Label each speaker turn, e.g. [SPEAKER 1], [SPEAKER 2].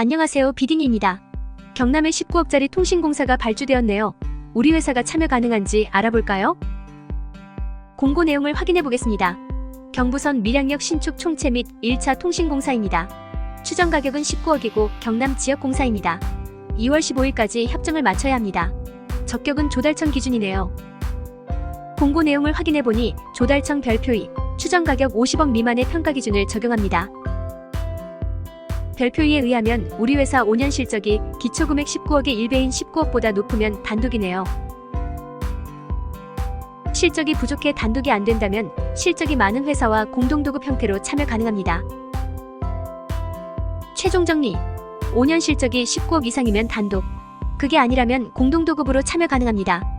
[SPEAKER 1] 안녕하세요. 비딩입니다. 경남에 19억짜리 통신공사가 발주되었네요. 우리 회사가 참여 가능한지 알아볼까요? 공고 내용을 확인해 보겠습니다. 경부선 밀양역 신축 총체 및 1차 통신공사입니다. 추정 가격은 19억이고 경남 지역 공사입니다. 2월 15일까지 협정을 마쳐야 합니다. 적격은 조달청 기준이네요. 공고 내용을 확인해 보니 조달청 별표이 추정 가격 50억 미만의 평가 기준을 적용합니다. 별표위에 의하면 우리 회사 5년 실적이 기초금액 19억의 1배인 19억보다 높으면 단독이네요. 실적이 부족해 단독이 안 된다면 실적이 많은 회사와 공동도급 형태로 참여 가능합니다. 최종 정리 5년 실적이 19억 이상이면 단독. 그게 아니라면 공동도급으로 참여 가능합니다.